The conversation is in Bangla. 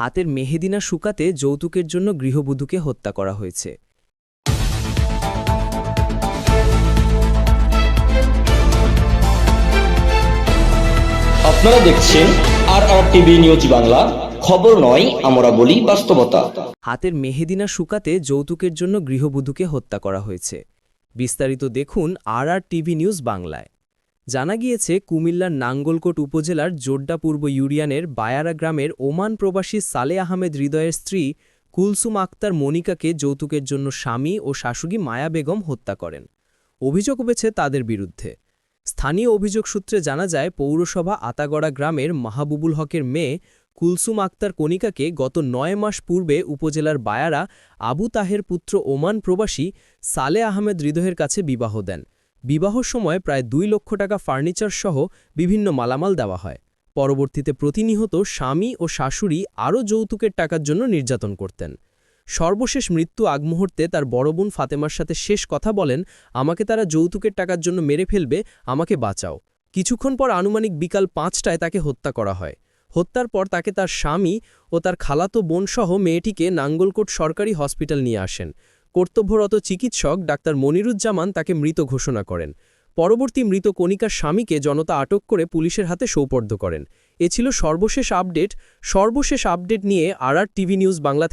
হাতের মেহেদিনা শুকাতে যৌতুকের জন্য গৃহবধূকে হত্যা করা হয়েছে। আপনারা দেখছেন আর আর টিভি নিউজ বাংলা। খবর নয় আমরা বলি বাস্তবতা। হাতের মেহেদিনা শুকাতে যৌতুকের জন্য গৃহবধূকে হত্যা করা হয়েছে। বিস্তারিত দেখুন আর আর টিভি নিউজ বাংলায়। জানা গিয়েছে, কুমিল্লার নাঙ্গলকোট উপজেলার জোড্ডা পূর্ব ইউরিয়ানের বায়ারা গ্রামের ওমান প্রবাসী সালে আহমেদ হৃদয়ের স্ত্রী কুলসুম আক্তার মনিকাকে যৌতুকের জন্য স্বামী ও শাশুড়ি মায়া বেগম হত্যা করেন। অভিযোগ উঠেছে তাদের বিরুদ্ধে। স্থানীয় অভিযোগ সূত্রে জানা যায়, পৌরসভা আতাগড়া গ্রামের মাহবুবুল হকের মেয়ে কুলসুম আক্তার কণিকাকে গত নয় মাস পূর্বে উপজেলার বায়ারা আবু তাহের পুত্র ওমান প্রবাসী সালে আহমেদ হৃদয়ের কাছে বিবাহ দেন। বিবাহর সময় প্রায় দুই লক্ষ টাকা ফার্নিচার সহ বিভিন্ন মালামাল দেওয়া হয়। পরবর্তীতে প্রতিনিহত স্বামী ও শাশুড়ি আরও যৌতুকের টাকার জন্য নির্যাতন করতেন। সর্বশেষ মৃত্যু আগ মুহূর্তে তার বড় বোন ফাতেমার সাথে শেষ কথা বলেন, আমাকে তারা যৌতুকের টাকার জন্য মেরে ফেলবে, আমাকে বাঁচাও। কিছুক্ষণ পর আনুমানিক বিকাল পাঁচটায় তাকে হত্যা করা হয়। হত্যার পর তাকে তার স্বামী ও তার খালাতো বোনসহ মেয়েটিকে নাঙ্গলকোট সরকারি হসপিটাল নিয়ে আসেন। কর্তব্যরত চিকিৎসক ডাক্তার মনিরুজ্জামান তাকে মৃত ঘোষণা করেন। পরবর্তী মৃত কণিকার স্বামীকে জনতা আটক করে পুলিশের হাতে সৌপর্দ করেন। এ ছিল সর্বশেষ আপডেট। সর্বশেষ আপডেট নিয়ে আর টিভি নিউজ বাংলা